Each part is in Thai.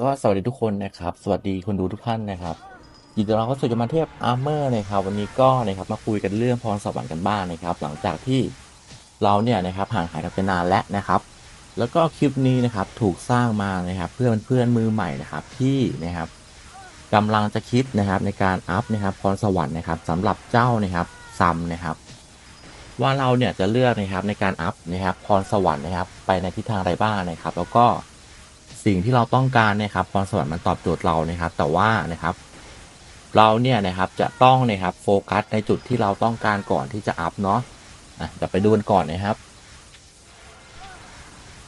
ก็สวัสดีทุกคนนะครับ สวัสดีคนดูทุกท่านนะครับยินดีต้อนรับเข้าสู่จมันเทพอาร์เมอร์นะครับวันนี้ก็นะครับมาคุยกันเรื่องพรสวรรค์กันบ้างนะครับ หลังจากที่เราเนี่ยนะครับห่างหายกันไปนานแล้วนะครับ แล้วก็คลิปนี้นะครับถูกสร้างมานะครับเพื่อเพื่อนมือใหม่นะครับที่นะครับกำลังจะคิดนะครับในการอัพนะครับพรสวรรค์นะครับสำหรับเจ้านะครับซัมนะครับ ว่าเราเนี่ยจะเลือกนะครับในการอัพนะครับพรสวรรค์นะครับ ไปในทิศทางใดบ้างนะครับ แล้วก็สิ่งที่เราต้องการนะครับพรสวรรค์มันตอบโจทย์เรานะครับ แต่ว่านะครับ เราเนี่ยนะครับจะต้องนะครับโฟกัสในจุดที่เราต้องการก่อนที่จะอัพเนาะอะจะไปดูกันก่อนนะครับ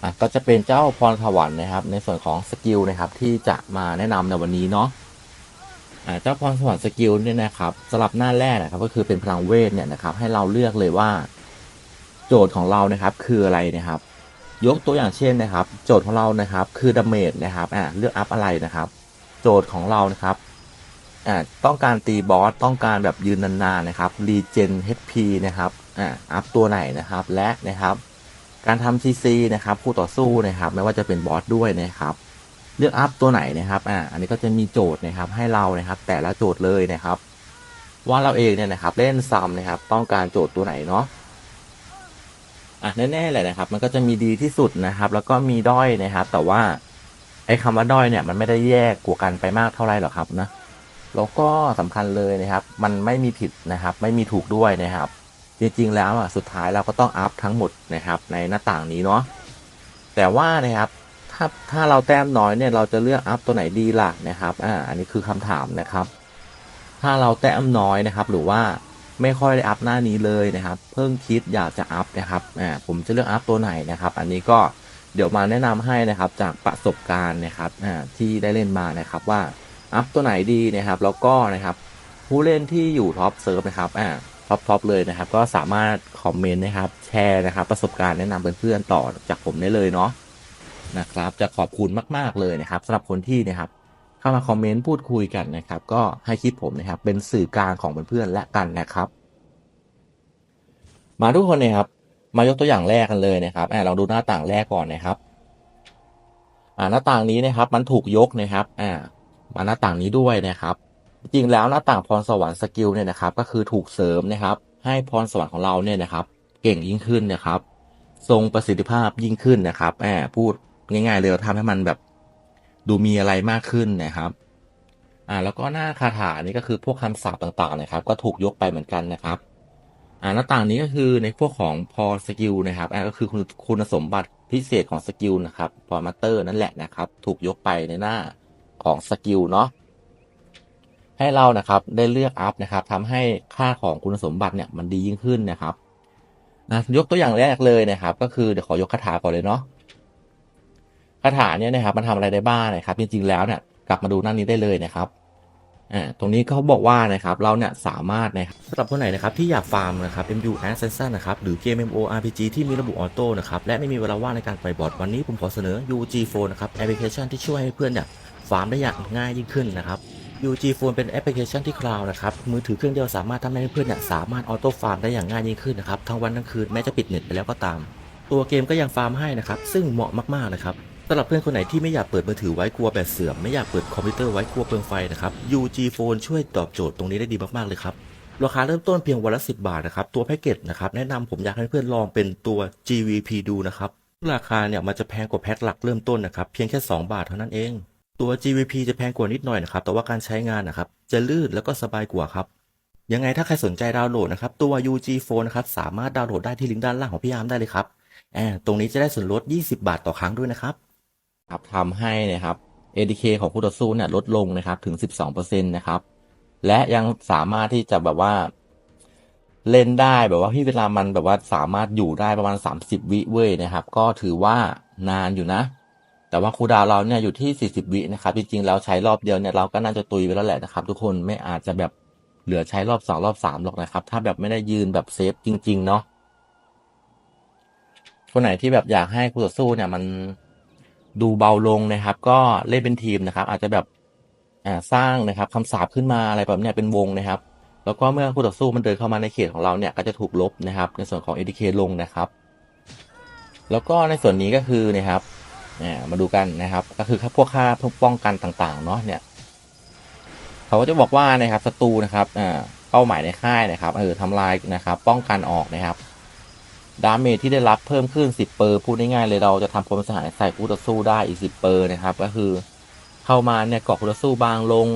อะก็จะเป็นเจ้าพรสวรรค์นะครับ ในส่วนของสกิลนะครับที่จะมาแนะนำในวันนี้เนาะ เจ้าพรสวรรค์สกิลเนี่ยนะครับสำหรับหน้าแรกนะครับก็คือเป็นพลังเวทเนี่ยนะครับให้เราเลือกเลยว่า โจทย์ของเรานะครับคืออะไรนะครับ ยกตัวอย่างเช่นนะครับ โจทย์ของเรานะครับ คือดาเมจนะครับอ่าเลือกอัพอะไรนะครับ โจทย์ของเรานะครับอ่าต้องการตีบอสต้องการแบบยืนนานๆนะครับรีเจน HP นะครับอ่าอัพตัวไหนนะครับและนะครับ การทำ CC นะครับคู่ต่อสู้นะครับ ไม่ว่าจะเป็นบอสด้วยนะครับ ลือกอัพตัวไหนนะครับ อ่า อันนี้ก็จะมีโจทย์นะครับให้เรานะครับ แต่ละโจทย์เลยนะครับ ว่าเราเองเนี่ยนะครับ เล่นซัมนะครับ ต้องการโจทย์ตัวไหนเนาะ อะแน่ๆเลยนะครับ มันก็จะมีดีที่สุดนะครับ แล้วก็มีด้อยนะครับ แต่ว่าไอ้คำว่าด้อยเนี่ย มันไม่ได้แยกกว่ากันไปมากเท่าไรหรอกครับนะ แล้วก็สำคัญเลยนะครับ มันไม่มีผิดนะครับ ไม่มีถูกด้วยนะครับ จริงๆแล้วอะ สุดท้ายเราก็ต้องอัพทั้งหมดนะครับ ในหน้าต่างนี้เนาะ แต่ว่านะครับ ถ้าถ้าเราแต้มน้อยเนี่ยเราจะเลือกอัพตัวไหนดีล่ะนะครับอ่าอันนี้คือคำถามนะครับ ถ้าเราแต้มน้อยนะครับ หรือว่าไม่ค่อยได้อัพหน้านี้เลยนะครับ เพิ่งคิดอยากจะอัพนะครับอ่าผมจะเลือกอัพตัวไหนนะครับ อันนี้ก็เดี๋ยวมาแนะนำให้นะครับจากประสบการณ์นะครับอ่าที่ได้เล่นมานะครับว่าอัพตัวไหนดีนะครับ แล้วก็นะครับ ผู้เล่นที่อยู่ท็อปเซิร์ฟนะครับอ่าท็อปท็อปเลยนะครับ ก็สามารถคอมเมนต์นะครับ แชร์นะครับ ประสบการณ์แนะนำเพื่อนๆต่อจากผมได้เลยเนาะ นะครับ จะขอบคุณมาก ๆ เลยนะครับสำหรับคนที่นะครับเข้ามาคอมเมนต์พูดคุยกันนะครับ ก็ให้คลิปผมนะครับ เป็นสื่อกลางของเพื่อนๆและกันนะครับ มาทุกคนนะครับ มายกตัวอย่างแรกกันเลยนะครับอ่าลองดูหน้าต่างแรกก่อนนะครับ อ่าหน้าต่างนี้นะครับ มันถูกยกนะครับ อ่า มาหน้าต่างนี้ด้วยนะครับ จริงแล้วหน้าต่างพรสวรรค์สกิลเนี่ยนะครับ ก็คือถูกเสริมนะครับ ให้พรสวรรค์ของเราเนี่ยนะครับ เก่งยิ่งขึ้นนะครับทรงประสิทธิภาพยิ่งขึ้นนะครับแอบพูด ง่ายๆเลยเราทำให้มันแบบดูมีอะไรมากขึ้นนะครับ อ่าแล้วก็หน้าคาถานี่ก็คือพวกคำสาปต่างๆนะครับ ก็ถูกยกไปเหมือนกันนะครับ อ่าหน้าต่างนี้ก็คือในพวกของพอสกิลนะครับอ่าก็คือคุณคุณสมบัติพิเศษของสกิลนะครับพอมาเตอร์นั่นแหละนะครับ ถูกยกไปในหน้าของสกิลเนาะให้เรานะครับได้เลือกอัพนะครับทำให้ค่าของคุณสมบัติเนี่ยมันดียิ่งขึ้นนะครับนะยกตัวอย่างแรกเลยนะครับ ก็คือเดี๋ยวขอยกคาถาก่อนเลยเนาะ คาถาเนี่ยนะครับมันทำอะไรได้บ้างนะครับ จริงๆแล้วเนี่ยกลับมาดูหน้านี้ได้เลยนะครับอ่าตรงนี้เขาบอกว่านะครับเราเนี่ยสามารถนะครับสำหรับคนไหนนะครับที่อยากฟาร์มนะครับ MU Assassin นะครับหรือเกม MMORPG ที่มีระบบออโต้นะครับและไม่มีเวลาว่างในการไปล่อยบอทวันนี้ผมขอเสนอ UG Phone นะครับแอปพลิเคชันที่ช่วยให้เพื่อนเนี่ยฟาร์มได้อย่างง่ายยิ่งขึ้นนะครับ UG Phone เป็นแอปพลิเคชันที่คลาวด์นะครับมือถือเครื่องเดียวสามารถทำให้เพื่อนเนี่ยสามารถออโต้ฟาร์มได้อย่างง่ายยิ่งขึ้นนะครับทั้งวันทั้งคืนแม้จะปิดเน็ตไปแล้วก็ตาม ตัวเกมก็ยังฟาร์มให้นะครับซึ่งเหมาะมากๆนะครับ สำหรับเพื่อนคนไหนที่ไม่อยากเปิดมือถือไว้กลัวแบตเสื่อม ไม่อยากเปิดคอมพิวเตอร์ไว้กลัวเปลืองไฟนะครับ UG Phone ช่วยตอบโจทย์ตรงนี้ได้ดีมากๆเลยครับราคาเริ่มต้นเพียงวันละ 10 บาทนะครับ ตัวแพ็กเกจนะครับ แนะนำผมอยากให้เพื่อนลองเป็นตัว GVP ดูนะครับ ราคาเนี่ยมันจะแพงกว่าแพ็คหลักเริ่มต้นนะครับ เพียงแค่ 2 บาทเท่านั้นเอง ตัว GVP จะแพงกว่านิดหน่อยนะครับ แต่ว่าการใช้งานนะครับ จะลื่นแล้วก็สบายกว่าครับ ยังไงถ้าใครสนใจดาวน์โหลดนะครับ ตัว UG Phone นะครับ สามารถดาวน์โหลดได้ที่ลิงก์ด้านล่างของพี่อามได้เลยครับแอบตรงนี้จะได้ส่วนลด 20 บาทต่อครั้งด้วยนะครับ ครับทำให้นะครับ ADK ของคู่ต่อสู้เนี่ยลดลงนะครับถึง 12%นะครับ และยังสามารถที่จะแบบว่า เล่นได้แบบว่าที่เวลามันแบบว่าสามารถอยู่ได้ประมาณ 30 วิเว้ยนะครับ ก็ถือว่านานอยู่นะ แต่ว่าคูดาวเราเนี่ยอยู่ที่ 40 วินะครับจริงๆแล้วใช้รอบเดียวเนี่ยเราก็น่าจะตุยไปแล้วแหละนะครับ ทุกคนไม่อาจจะแบบเหลือใช้รอบ2รอบ3หรอกนะครับ ถ้าแบบไม่ได้ยืนแบบเซฟจริง ๆ เนาะคนไหนที่แบบอยากให้คู่ต่อสู้เนี่ยมัน ดูเบาลงนะครับ ก็เล่นเป็นทีมนะครับ อาจจะแบบอ่าสร้างนะครับคำสาปขึ้นมาอะไรแบบเนี้ยเป็นวงนะครับ แล้วก็เมื่อคู่ต่อสู้มันเดินเข้ามาในเขตของเราเนี่ยก็จะถูกลบนะครับ ในส่วนของ ATK ลงนะครับ แล้วก็ในส่วนนี้ก็คือนะครับอ่ามาดูกันนะครับ ก็คือพวกค่าพวกป้องกันต่างๆเนาะเนี่ยเขาก็จะบอกว่านะครับศัตรูนะครับอ่าเป้าหมายในค่ายนะครับเออทำลายนะครับ ป้องกันออกนะครับ ดาเมจที่ได้รับเพิ่มขึ้น 10 เปอร์พูดง่ายๆเลยเราจะทำความเสียหายใส่คู่ต่อสู้ได้อีก 10 เปอร์นะครับ ก็คือเข้ามาเนี่ยเกาะคู่ต่อสู้บางลง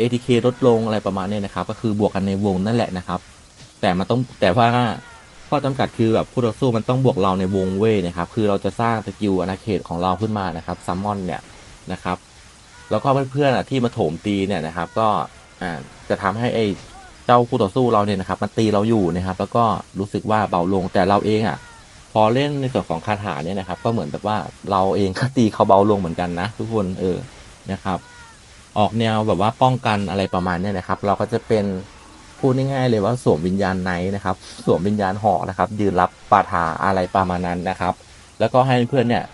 ATK ลดลงอะไรประมาณนี้นะครับ ก็คือบวกกันในวงนั่นแหละนะครับ แต่มันต้องแต่ว่าข้อจำกัดคือแบบคู่ต่อสู้มันต้องบวกเราในวงเว้ยนะครับ คือเราจะสร้างสกิลอาณาเขตของเราขึ้นมานะครับซัมมอนเนี่ยนะครับ แล้วก็เพื่อนๆที่มาโถมตีเนี่ยนะครับ ก็จะทำให้ไอ เจ้าคู่ต่อสู้เราเนี่ยนะครับมันตีเราอยู่นะครับ แล้วก็รู้สึกว่าเบาลงแต่เราเองอะ พอเล่นในส่วนของคาถาเนี่ยนะครับ ก็เหมือนแบบว่าเราเองก็ตีเขาเบาลงเหมือนกันนะทุกคนเออนะครับ ออกแนวแบบว่าป้องกันอะไรประมาณเนี้ยนะครับ เราก็จะเป็นพูดง่ายๆเลยว่าสวมวิญญาณไนนะครับสวมวิญญาณหอกนะครับ ยืนรับปาถาอะไรประมาณนั้นนะครับ แล้วก็ให้เพื่อนเนี่ย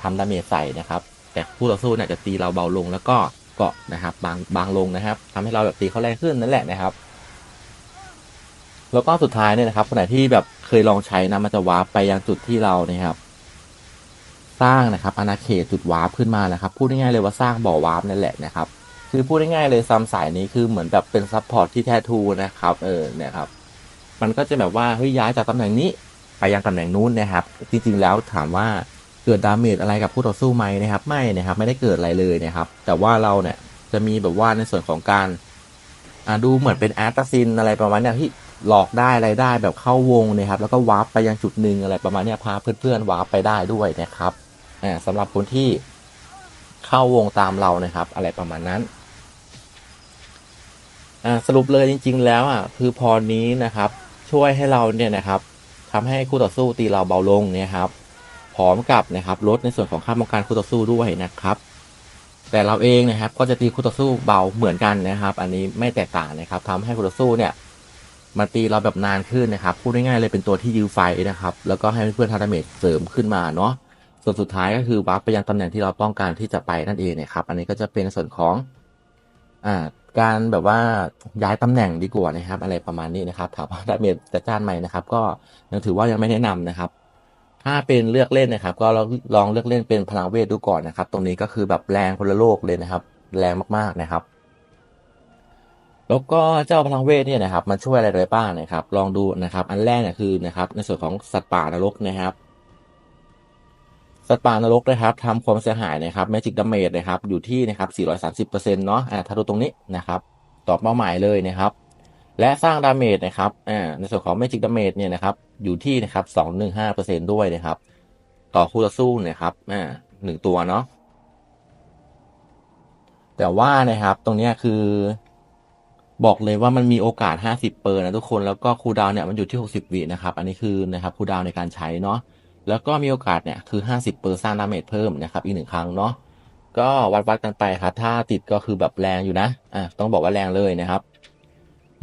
ทำดาเมจใส่นะครับ แต่คู่ต่อสู้เนี่ยจะตีเราเบาลงแล้วก็เกาะนะครับ บางบางลงนะครับทำให้เราแบบตีเขาแรงขึ้นนั่นแหละนะครับ แล้วก็สุดท้ายเนี่ยนะครับคนไหนที่แบบเคยลองใช้นะมันจะวาร์ปไปยังจุดที่เรานะครับ สร้างนะครับอาณาเขตจุดวาร์ปขึ้นมานะครับ พูดง่ายๆเลยว่าสร้างบ่อวาร์ปนั่นแหละนะครับ คือพูดง่ายๆเลยซัมสายนี้คือเหมือนแบบเป็นซัพพอร์ตที่แท้ทูนะครับ เออเนี่ยครับ มันก็จะแบบว่าเฮ้ยย้ายจากตำแหน่งนี้ไปยังตำแหน่งนู้นนะครับ จริงๆแล้วถามว่าเกิดดาเมจอะไรกับผู้ต่อสู้ไหมนะครับ ไม่นะครับ ไม่ได้เกิดอะไรเลยนะครับ แต่ว่าเราเนี่ยจะมีแบบว่าในส่วนของการอ่าดูเหมือนเป็นแอตตซินอะไรประมาณเนี้ยที่ หลอกได้อะไรได้แบบเข้าวงนะครับ แล้วก็วาร์ปไปยังจุดหนึ่งอะไรประมาณนี้พาเพื่อนๆวาร์ปไปได้ด้วยนะครับอ่าสำหรับคนที่เข้าวงตามเรานะครับ อะไรประมาณนั้นอ่าสรุปเลยจริง ๆ แล้วอะคือพรนี้นะครับ ช่วยให้เราเนี่ยนะครับทำให้คู่ต่อสู้ตีเราเบาลงเนี่ยครับพร้อมกับนะครับลดในส่วนของค่าป้องกันคู่ต่อสู้ด้วยนะครับแต่เราเองนะครับก็จะตีคู่ต่อสู้เบาเหมือนกันนะครับ อันนี้ไม่แตกต่างนะครับทำให้คู่ต่อสู้เนี่ย มาตีเราแบบนานขึ้นนะครับ พูดง่ายๆเลยเป็นตัวที่ยื้อไฟนะครับ แล้วก็ให้เพื่อนทาดาเมจเสริมขึ้นมาเนาะส่วนสุดท้ายก็คือวาร์ปไปยังตำแหน่งที่เราต้องการที่จะไปนั่นเองนะครับ อันนี้ก็จะเป็นส่วนของอ่าการแบบว่าย้ายตำแหน่งดีกว่านะครับ อะไรประมาณนี้นะครับถามว่าดาเมจจะจ้านไหมนะครับ ก็ยังถือว่ายังไม่แนะนำนะครับ ถ้าเป็นเลือกเล่นนะครับ ก็ลองลองเลือกเล่นเป็นพลังเวทดูก่อนนะครับ ตรงนี้ก็คือแบบแรงคนลโลกเลยนะครับ แรงมากๆนะครับ แล้วก็เจ้าพลังเวทเนี่ยนะครับมันช่วยอะไรได้บ้างนะครับ ลองดูนะครับ อันแรกเนี่ยคือนะครับในส่วนของสัตว์ป่านรกนะครับ สัตว์ป่านรกนะครับทำความเสียหายนะครับแมจิกดาเมจนะครับอยู่ที่นะครับ430%เนาะอ่าถ้าดูตรงนี้นะครับต่อเป้าหมายเลยนะครับ และสร้างดาเมจนะครับอ่าในส่วนของแมจิกดาเมจเนี่ยนะครับอยู่ที่นะครับ215%ด้วยนะครับ ต่อคู่ต่อสู้นะครับอ่าหนึ่งตัวเนาะแต่ว่านะครับตรงนี้คือ บอกเลยว่ามันมีโอกาส 50 เปอร์นะทุกคน แล้วก็คูดาวเนี่ยมันอยู่ที่ 60 วินะครับ อันนี้คือนะครับคูดาวในการใช้เนาะ แล้วก็มีโอกาสเนี่ยคือ 50เปอร์สร้างดาเมจเพิ่มนะครับอีกหนึ่งครั้งเนาะ ก็วัดวัดกันไปครับ ถ้าติดก็คือแบบแรงอยู่นะ อะต้องบอกว่าแรงเลยนะครับ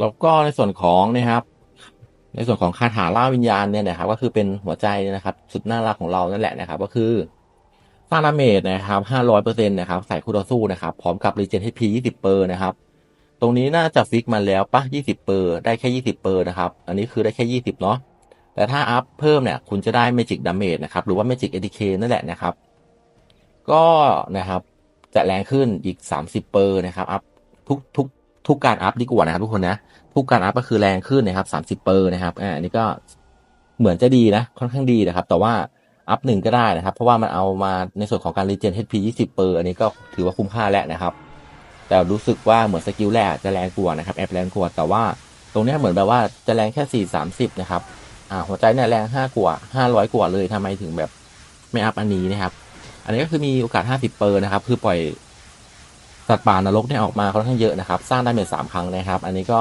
แล้วก็ในส่วนของนะครับ ในส่วนของคาถาล่าวิญญาณเนี่ยนะครับ ก็คือเป็นหัวใจนะครับสุดน่ารักของเรานั่นแหละนะครับ ก็คือสร้างดาเมจนะครับ500%นะครับใส่คู่ต่อสู้นะครับ พร้อมกับรีเจนให้พี20เปอร์นะครับ ตรงนี้น่าจะฟิกมาแล้วปะ20 เปอร์ ได้แค่ 20 เปอร์นะครับ อันนี้คือได้แค่ 20 เนาะ แต่ถ้าอัพเพิ่มเนี่ย คุณจะได้ Magic Damage นะครับ หรือว่า Magic ATK นั่นแหละนะครับ ก็นะครับ จะแรงขึ้นอีก 30 เปอร์นะครับ อัพทุกทุกทุกการอัพดีกว่านะครับทุกคนนะ ทุกการอัพก็คือแรงขึ้นนะครับ 30 เปอร์นะครับ อ่า อันนี้ก็เหมือนจะดีนะ ค่อนข้างดีนะครับ แต่ว่าอัพหนึ่งก็ได้นะครับ เพราะว่ามันเอามาในส่วนของการรีเจน HP 20 เปอร์ อันนี้ก็ถือว่าคุ้มค่าแล้วนะครับ แต่รู้สึกว่าเหมือนสกิลแรกจะแรงกว่านะครับแอบแรงกว่าแต่ว่าตรงนี้เหมือนแบบว่าจะแรงแค่ 4 30 นะครับอ่าหัวใจเนี่ยแรงห้ากว่าห้าร้อยกว่าเลยทำไมถึงแบบไม่อัพอันนี้นะครับ อันนี้ก็คือมีโอกาสห้าสิบเปอร์นะครับ คือปล่อยสัตว์ป่านรกเนี่ยออกมาค่อนข้างเยอะนะครับ สร้างได้เมจสามครั้งนะครับ อันนี้ก็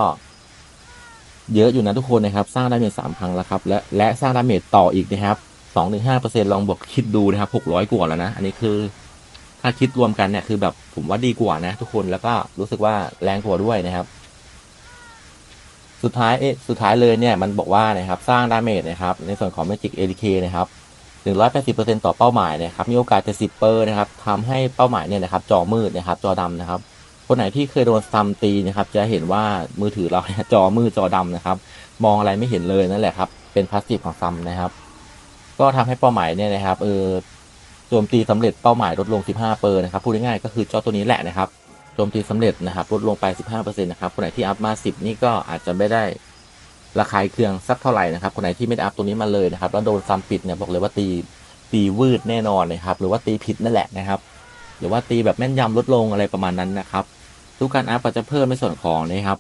เยอะอยู่นะทุกคนนะครับ สร้างได้เมจสามครั้งแล้วครับ และและสร้างดาเมจต่ออีกนะครับสองถึงห้าเปอร์เซ็นลองบวกคิดดูนะครับหกร้อยกว่าแล้วนะ อันนี้คือ ถ้าคิดรวมกันเนี่ยคือแบบผมว่าดีกว่านะทุกคนแล้วก็รู้สึกว่าแรงกว่าด้วยนะครับ สุดท้ายเอ๊ะสุดท้ายเลยเนี่ยมันบอกว่านะครับสร้างดาเมจนะครับในส่วนของ Magic ADK นะครับ180%ต่อเป้าหมายนะครับมีโอกาสจะ10เปอร์นะครับทำให้เป้าหมายเนี่ยนะครับจอมืดนะครับ จอดำนะครับ คนไหนที่เคยโดนซัมตีนะครับ จะเห็นว่ามือถือเราเนี่ยจอมือจอดำนะครับ มองอะไรไม่เห็นเลยนั่นแหละครับ เป็นพาสซีฟของซัมนะครับ ก็ทำให้เป้าหมายเนี่ยนะครับเออ จมตีสำเร็จเป้าหมายลดลง 15เปอร์นะครับพูดง่ายๆก็คือเจ้าตัวนี้แหละนะครับโจมตีสำเร็จนะครับลดลงไป 15%นะครับคนไหนที่อัพมา 10 นี่ก็อาจจะไม่ได้ระคายเคืองสักเท่าไหร่นะครับคนไหนที่ไม่ได้อัพตัวนี้มาเลยนะครับแล้วโดนซัมปิดเนี่ยบอกเลยว่าตีตีวืดแน่นอนนะครับหรือว่าตีผิดนั่นแหละนะครับ หรือว่าตีแบบแม่นยำลดลงอะไรประมาณนั้นนะครับทุกการอัพก็จะเพิ่มในส่วนของนะครับ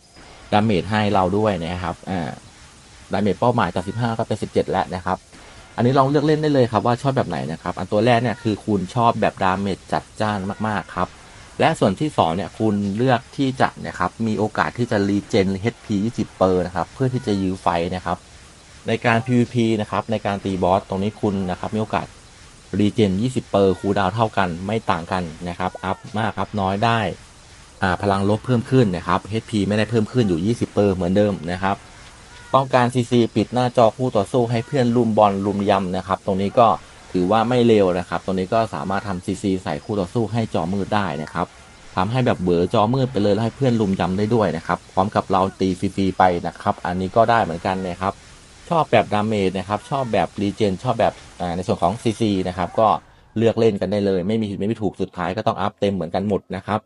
ดาเมจให้เราด้วยนะครับอ่าดาเมจเป้าหมายจาก 15 ก็เป็น 17 แล้วนะครับ อันนี้ลองเลือกเล่นได้เลยครับว่าชอบแบบไหนนะครับอันตัวแรกเนี่ยคือคุณชอบแบบดาเมจจัดจ้านมากๆครับและส่วนที่สองเนี่ยคุณเลือกที่จะนะครับมีโอกาสที่จะรีเจน HP 20เปอร์นะครับเพื่อที่จะยื้อไฟนะครับในการ PVP นะครับในการตีบอสตรงนี้คุณนะครับมีโอกาสรีเจน 20เปอร์คูดาวเท่ากันไม่ต่างกันนะครับอัพมากครับน้อยได้อ่าพลังลบเพิ่มขึ้นนะครับ HP ไม่ได้เพิ่มขึ้นอยู่ 20เปอร์เหมือนเดิมนะครับ ป้องกัน CC ปิดหน้าจอคู่ต่อสู้ให้เพื่อนลุมบอลลุมยำนะครับ ตรงนี้ก็ถือว่าไม่เร็วนะครับ ตรงนี้ก็สามารถทำ CC ใส่คู่ต่อสู้ให้จอมืดได้นะครับทำให้แบบเบอจอมืดไปเลยแล้วให้เพื่อนลุมยำได้ด้วยนะครับ พร้อมกับเราตีฟรีๆไปนะครับ อันนี้ก็ได้เหมือนกันนะครับ ชอบแบบดาเมจนะครับ ชอบแบบรีเจน ชอบแบบในส่วนของ CC นะครับ ก็เลือกเล่นกันได้เลย ไม่มีผิดไม่มีถูกสุดท้ายก็ต้องอัพเต็มเหมือนกันหมดนะครับ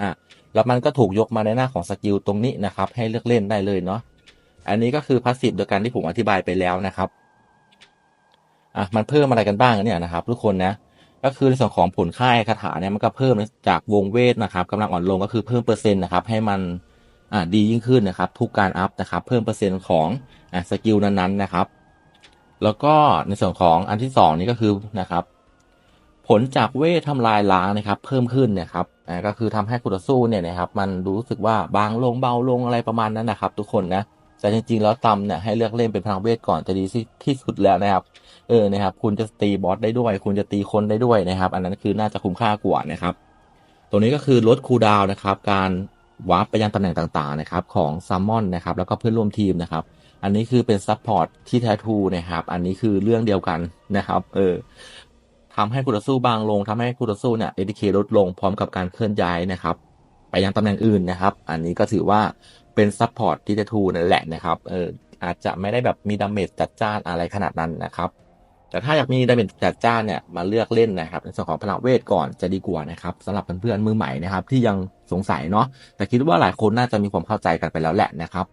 อ่าแล้วมันก็ถูกยกมาในหน้าของสกิลตรงนี้นะครับ ให้เลือกเล่นได้เลยเนาะ อันนี้ก็คือพาสซีฟโดยการที่ผมอธิบายไปแล้วนะครับอะมันเพิ่มอะไรกันบ้างเนี่ยนะครับ ทุกคนนะก็คือในส่วนของผลค่ายคาถาเนี่ยมันก็เพิ่มจากวงเวทนะครับกำลังอ่อนลงก็คือเพิ่มเปอร์เซ็นต์นะครับ ให้มันอ่าดียิ่งขึ้นนะครับ ทุกการอัพนะครับ เพิ่มเปอร์เซ็นต์ของอ่าสกิลนั้นๆนะครับ แล้วก็ในส่วนของอันที่สองนี่ก็คือนะครับ ผลจากเวททำลายล้างนะครับ เพิ่มขึ้นนะครับอ่าก็คือทำให้คู่ต่อสู้เนี่ยนะครับ มันรู้สึกว่าบางลงเบาลงอะไรประมาณนั้นนะครับ ทุกคนนะ แต่จริงๆ แล้วตำเนี่ยให้เลือกเล่นเป็นพลังเวทก่อนจะดีที่สุดแล้วนะครับเออนะครับ คุณจะตีบอสได้ด้วย คุณจะตีคนได้ด้วยนะครับ อันนั้นคือน่าจะคุ้มค่ากว่านะครับ ตรงนี้ก็คือลดคูลดาวนะครับ การวาร์ปไปยังตำแหน่งต่างๆนะครับ ของซัมมอนนะครับ แล้วก็เพื่อนร่วมทีมนะครับ อันนี้คือเป็นซัพพอร์ตที่แท้ทูนะครับ อันนี้คือเรื่องเดียวกันนะครับ เออทำให้คู่ต่อสู้บางลงทำให้คู่ต่อสู้เนี่ยเอ k ลดลงพร้อมกับการเคลื่อนย้ายนะครับ ไปยังตำแหน่งอื่นนะครับ อันนี้ก็ถือว่า เป็นซัพพอร์ตที่จะทูนั่นแหละนะครับ เอออาจจะไม่ได้แบบมีดาเมจจัดจ้านอะไรขนาดนั้นนะครับ แต่ถ้าอยากมีดาเมจจัดจ้านเนี่ยมาเลือกเล่นนะครับ ในส่วนของพลังเวทก่อนจะดีกว่านะครับสำหรับเพื่อนๆมือใหม่นะครับ ที่ยังสงสัยเนาะแต่คิดว่าหลายคนน่าจะมีความเข้าใจกันไปแล้วแหละนะครับ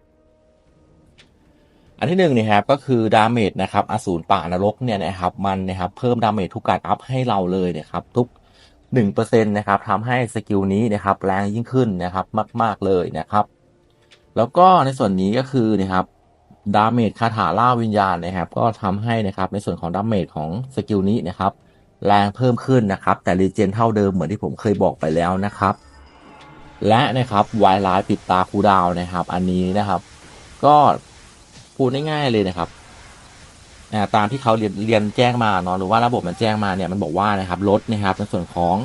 อันที่หนึ่งนี่ครับก็คือดาเมจนะครับอสูรป่านรกเนี่ยนะครับมันนะครับเพิ่มดาเมจทุกการอัพให้เราเลยนะครับทุกหนึ่งเปอร์เซ็นต์นะครับทำให้สกิลนี้นะครับแรงยิ่งขึ้นนะครับมาก ๆเลยนะครับ แล้วก็ในส่วนนี้ก็คือนะครับดาเมจคาถาล่าวิญญาณนะครับ ก็ทำให้นะครับในส่วนของดาเมจของสกิลนี้นะครับแรงเพิ่มขึ้นนะครับ แต่รีเจนเท่าเดิมเหมือนที่ผมเคยบอกไปแล้วนะครับ และนะครับวายไลท์ปิดตาคูดาวนะครับ อันนี้นะครับ ก็พูดง่ายๆเลยนะครับตามที่เขาเรียนเรียนแจ้งมาเนาะหรือว่าระบบมันแจ้งมาเนี่ยมันบอกว่านะครับลดนะครับในส่วนของ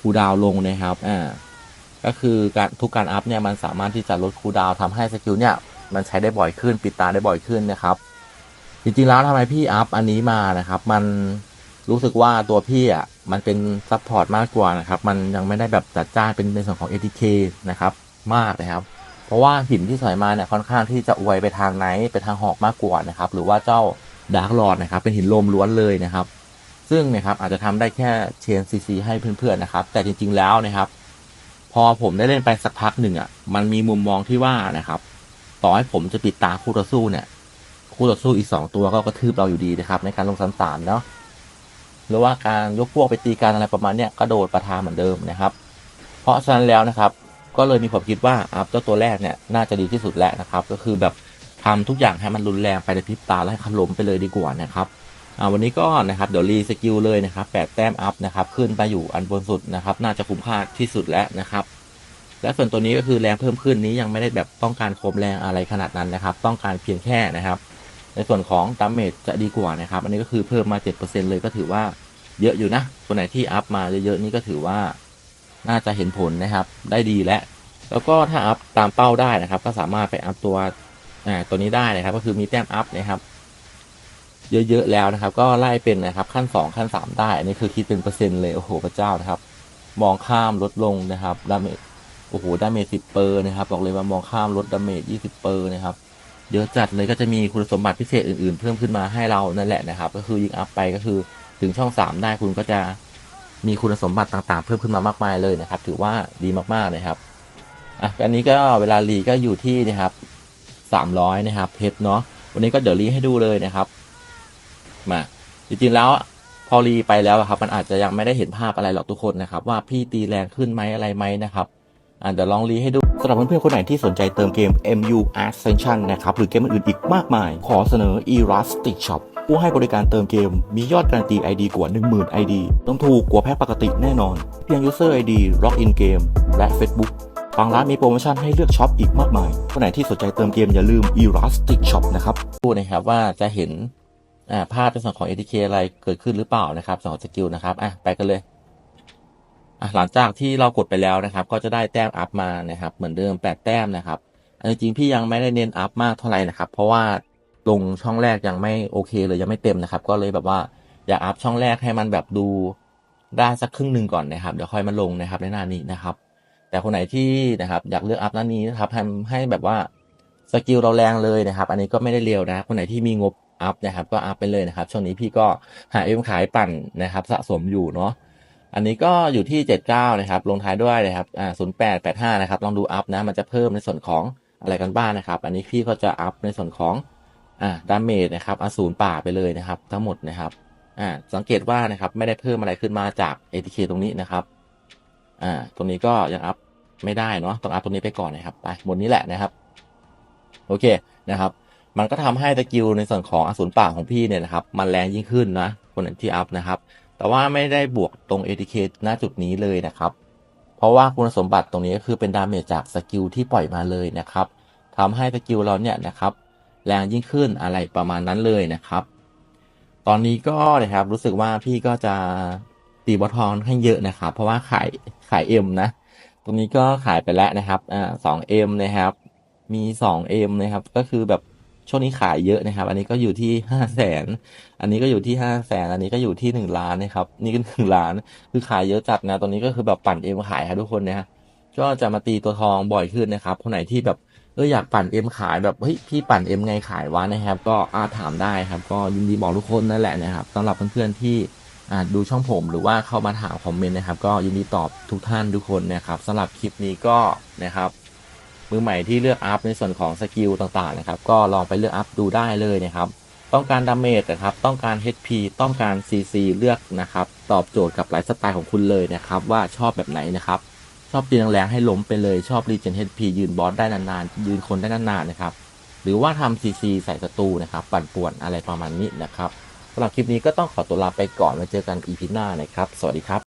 คูดาวลงนะครับอ่า ก็คือการทุกการอัพเนี่ยมันสามารถที่จะลดคูลดาวน์ทำให้สกิลเนี่ยมันใช้ได้บ่อยขึ้นปิดตาได้บ่อยขึ้นนะครับจริงๆแล้วทำไมพี่อัพอันนี้มานะครับ มันรู้สึกว่าตัวพี่อะมันเป็นซัพพอร์ตมากกว่านะครับ มันยังไม่ได้แบบจัดจ้านเป็นในส่วนของ ATK นะครับ มากนะครับ เพราะว่าหินที่ใส่มาเนี่ยค่อนข้างที่จะอวยไปทางไหนไปทางหอกมากกว่านะครับ หรือว่าเจ้าดาร์กลอดนะครับ เป็นหินลมล้วนเลยนะครับ ซึ่งนะครับอาจจะทำได้แค่เชนซีซีให้เพื่อนๆนะครับ แต่จริง ๆแล้วนะครับ พอผมได้เล่นไปสักพักหนึ่งอะ มันมีมุมมองที่ว่านะครับ ต่อให้ผมจะปิดตาคู่ต่อสู้เนี่ย คู่ต่อสู้อีกสองตัวก็กระทืบเราอยู่ดีนะครับ ในการลงซ้ำสามเนาะหรือว่าการยกพวกไปตีกันอะไรประมาณเนี้ยก็โดดประทานเหมือนเดิมนะครับ เพราะฉะนั้นแล้วนะครับ ก็เลยมีความคิดว่าอัพเจ้าตัวแรกเนี่ยน่าจะดีที่สุดแล้วนะครับ ก็คือแบบทำทุกอย่างให้มันรุนแรงไปในพริบตาแล้วให้เขล้มไปเลยดีกว่านะครับ วันนี้ก็นะครับเดี๋ยวรีสกิลเลยนะครับแปดแต้มอัพนะครับขึ้นไปอยู่อันบนสุดนะครับ น่าจะคุ้มค่าที่สุดแล้วนะครับ และส่วนตัวนี้ก็คือแรงเพิ่มขึ้นนี้ยังไม่ได้แบบต้องการโคมแรงอะไรขนาดนั้นนะครับ ต้องการเพียงแค่นะครับ ในส่วนของดัมเมจจะดีกว่านะครับ อันนี้ก็คือเพิ่มมา 7%เลยก็ถือว่าเยอะอยู่นะตัวไหนที่อัพมาเยอะๆนี่ก็ถือว่าน่าจะเห็นผลนะครับ ได้ดีและ แล้วก็ถ้าอัพตามเป้าได้นะครับ ก็สามารถไปอัพตัวอ่าตัวนี้ได้นะครับ ก็คือมีแต้มอัพนะครับ เยอะๆแล้วนะครับ ก็ไล่เป็นนะครับขั้น 2 ขั้น 3 ได้ อันนี้คือคิดเป็นเปอร์เซ็นต์เลย โอ้โหพระเจ้านะครับ มองข้ามลดลงนะครับดาเมจโอ้โหดาเมจสิบเปอร์นะครับบอกเลยว่ามองข้ามลดดาเมจยี่สิบเปอร์นะครับเยอะจัดเลยก็จะมีคุณสมบัติพิเศษอื่นๆ เพิ่มขึ้นมาให้เรานั่นแหละนะครับ ก็คือยิงอัพไปก็คือถึงช่องสามได้คุณก็จะมีคุณสมบัติต่างๆ เพิ่มขึ้นมามากมายเลยนะครับ ถือว่าดีมากๆนะครับอะอันนี้ก็เวลารีก็อยู่ที่นะครับสามร้อยนะครับเพชรเนาะวันนี้ก็เดี๋ยวรีให้ดูเลยนะครับ มาจริงๆแล้วพอรีไปแล้วครับ มันอาจจะยังไม่ได้เห็นภาพอะไรหรอกทุกคนนะครับ ว่าพี่ตีแรงขึ้นไหมอะไรไหมนะครับอ่าเดี๋ยวลองรีให้ดูสำหรับเพื่อนๆคนไหนที่สนใจเติมเกม MU Ascension นะครับ หรือเกมอื่นอีกมากมาย ขอเสนอ Elastic Shop ผู้ให้บริการเติมเกมมียอดการันตี ID กว่า 10,000 ID ต้องถูกกว่าแพ็คปกติแน่นอน เพียง User ID Login Game และ Facebook บางร้านมีโปรโมชั่นให้เลือกช็อปอีกมากมายคนไหนที่สนใจเติมเกมอย่าลืม Elastic Shop นะครับดูนะครับว่าจะเห็น ภาพในส่วนของ ATK อะไรเกิดขึ้นหรือเปล่านะครับสำหรับสกิลนะครับอะไปกันเลยอะหลังจากที่เรากดไปแล้วนะครับ ก็จะได้แต้มอัพมานะครับ เหมือนเดิมแปดแต้มนะครับอันจริงๆพี่ยังไม่ได้เน้นอัพมากเท่าไหร่นะครับ เพราะว่าลงช่องแรกยังไม่โอเคเลยยังไม่เต็มนะครับ ก็เลยแบบว่าอยากอัพช่องแรกให้มันแบบดูได้สักครึ่งหนึ่งก่อนนะครับเดี๋ยวค่อยมาลงนะครับในหน้านี้นะครับ แต่คนไหนที่นะครับ อยากเลือกอัพหน้านี้นะครับทำให้แบบว่าสกิลเราแรงเลยนะครับ อันนี้ก็ไม่ได้เร็วนะ คนไหนที่มีงบ อัพนะครับ ก็อัพไปเลยนะครับ ช่วงนี้พี่ก็หาเอ็มขายปั่นนะครับ สะสมอยู่เนาะอันนี้ก็อยู่ที่ 79 นะครับ ลงท้ายด้วยนะครับอ่า08 85 นะครับ ลองดูอัพนะ มันจะเพิ่มในส่วนของอะไรกันบ้างนะครับ อันนี้พี่ก็จะอัพในส่วนของอ่าดาเมจนะครับอสูรป่าไปเลยนะครับ ทั้งหมดนะครับอ่าสังเกตว่านะครับ ไม่ได้เพิ่มอะไรขึ้นมาจาก ATK ตรงนี้นะครับอ่าตรงนี้ก็ยังอัพไม่ได้เนาะ ต้องอัพตรงนี้ไปก่อนนะครับ ไป หมดนี้แหละนะครับ โอเคนะครับ มันก็ทำให้สกิลในส่วนของอสูรป่าของพี่เนี่ยนะครับ มันแรงยิ่งขึ้นนะคนไหนที่อัพนะครับ แต่ว่าไม่ได้บวกตรง ATK ณจุดนี้เลยนะครับ เพราะว่าคุณสมบัติตรงนี้ก็คือเป็นดาเมจจากสกิลที่ปล่อยมาเลยนะครับทำให้สกิลเราเนี่ยนะครับ แรงยิ่งขึ้นอะไรประมาณนั้นเลยนะครับ ตอนนี้ก็นะครับรู้สึกว่าพี่ก็จะตีบอททองให้เยอะนะครับ เพราะว่าขายขายเอ็มนะ ตรงนี้ก็ขายไปแล้วนะครับอ่าสองเอ็มนะครับ มีสองเอ็มนะครับ ก็คือแบบ ช่วงนี้ขายเยอะนะครับ อันนี้ก็อยู่ที่ห้าแสน อันนี้ก็อยู่ที่ห้าแสน อันนี้ก็อยู่ที่หนึ่งล้านนะครับ นี่ก็หนึ่งล้าน คือขายเยอะจัดนะ ตอนนี้ก็คือแบบปั่นเอ็มขายครับทุกคนนะฮะ ก็จะมาตีตัวทองบ่อยขึ้นนะครับ คนไหนที่แบบเอออยากปั่นเอ็มขายแบบเฮ้ยพี่ปั่นเอ็มไงขายวะนะครับ ก็อาถามได้ครับ ก็ยินดีบอกทุกคนนั่นแหละนะครับสำหรับเพื่อนๆที่ดูช่องผมหรือว่าเข้ามาถามคอมเมนต์นะครับ ก็ยินดีตอบทุกท่านทุกคนนะครับสำหรับคลิปนี้ก็นะครับ มือใหม่ที่เลือกอัพในส่วนของสกิลต่างๆนะครับ ก็ลองไปเลือกอัพดูได้เลยนะครับ ต้องการดาเมจนะครับ ต้องการ HP ต้องการ CC เลือกนะครับ ตอบโจทย์กับไลฟ์สไตล์ของคุณเลยนะครับ ว่าชอบแบบไหนนะครับ ชอบตีแรงๆให้ล้มไปเลยชอบรีเจน HP ยืนบอสได้นานๆ ยืนคนได้นานๆนะครับ หรือว่าทำ CC ใส่ศัตรูนะครับ ปั่นป่วนอะไรประมาณนี้นะครับสำหรับคลิปนี้ก็ต้องขอตัวลาไปก่อนไว้เจอกัน EP หน้านะครับ สวัสดีครับ